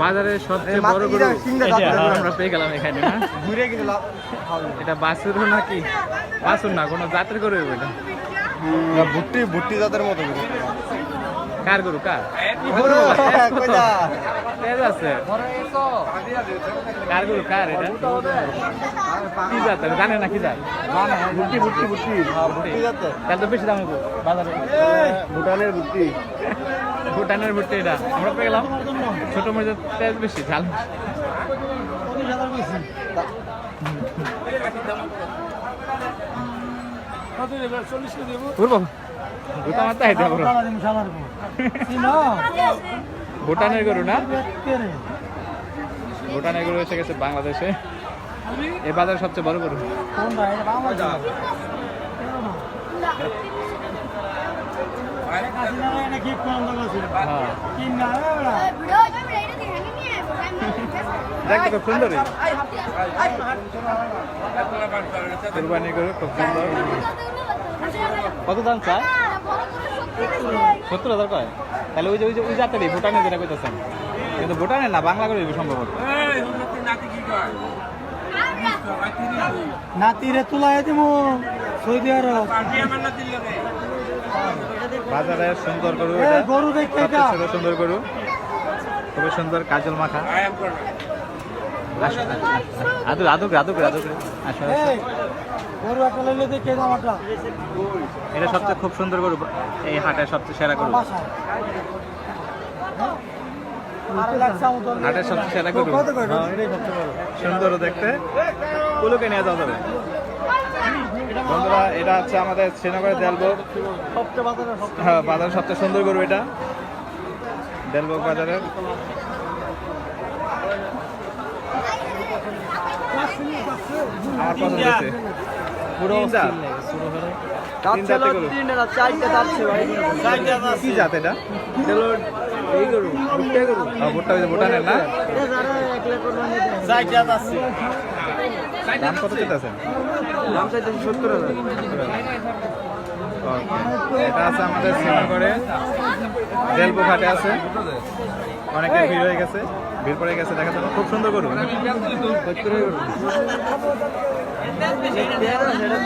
বাজারের সবচেয়ে বড় গরু। আমরা পেয়ে গেলাম এখানে না? ঘুরে কিন্তু এটা বাসুর নাকি? বাসুর না কোনো জাতের গরু এটা না ভুট্টি ভুট্টি জাতের মতো গরু। কার গরু কার? গরু। তেজ আছে। কার গরু কার এটা? কি জাতের জানে না কি জাত? ভুট্টি ভুট্টি ভুট্টি। জাতের তাহলে তো বেশি দাম হইবো বাজারে। ভুটানের ভুট্টি। ভুটানের ভুট্টি এটা। আমরা পেয়ে গেলাম। ছোট মরিচের তেজ বেশি ঝাল ভুটানের গরু না? ভুটানের গরু এসে গেছে বাংলাদেশে। এ বাজার সবচেয়ে বড় গরু। হ্যাঁ। দেখতে খুব সুন্দরই। কুরবানি গরু খুব সুন্দর। কত দাম চায় সত্তর হাজার কয়? তাহলে ওই যে ওই যে ওই জাতেরই ভুটানে যেটা কইতেছেন। কিন্তু ভুটানের না বাংলা করে সম্ভবত নাতিরে তুলাই দিব সৌদি আরব। বাজারে সুন্দর এই গরু দেখতে সুন্দর গরু। খুবই সুন্দর কাজল মাখা। একটা লইলে দেখে দামাটা এটা সবচেয়ে খুব সুন্দর গরু এই হাটের সবচেয়ে সেরা গরু। হাটের সবচেয়ে সেরা গরু। হ্যাঁ, সুন্দর দেখতে। কুলুকে নিয়ে যাওয়া যাবে বন্ধুরা এটা হচ্ছে আমাদের শ্রীনগরের সবচেয়ে হ্যাঁ বাজারের সবচেয়ে সুন্দর গরু এটা। দেলবোগ বাজারের? আমার পছন্দ হয়েছে পুরো জাত তিন জাতের গরু চারটে যাচ্ছে ভাই। কি জাত এটা? ভুট্টা ভুট্টা ওই না? দাম কত চেতেছেন দাম চাইতে সত্তর হাজার। এটা আছে আমাদের শ্রীনগরে রেলবো ঘাটে আছে। অনেকে ভিড় হয়ে গেছে ভিড় পড়ে গেছে দেখা যাবে। খুব সুন্দর করুন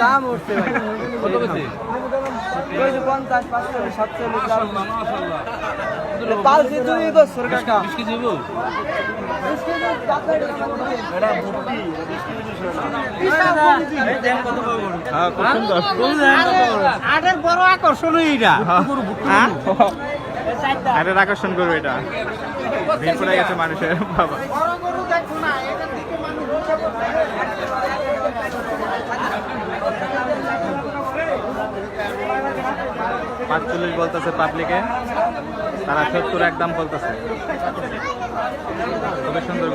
দাম উঠছে। হ্যাঁ বড় আকর্ষণ এইটা হ্যাঁ? আকর্ষণ করবে এটা গেছে মানুষের বাবা বড় গরু দেখো না এটা থেকে মানুষ পাঁচচল্লিশ বলতেছে পাবলিকে তারা সত্তর একদম বলতেছে। খুবই সুন্দর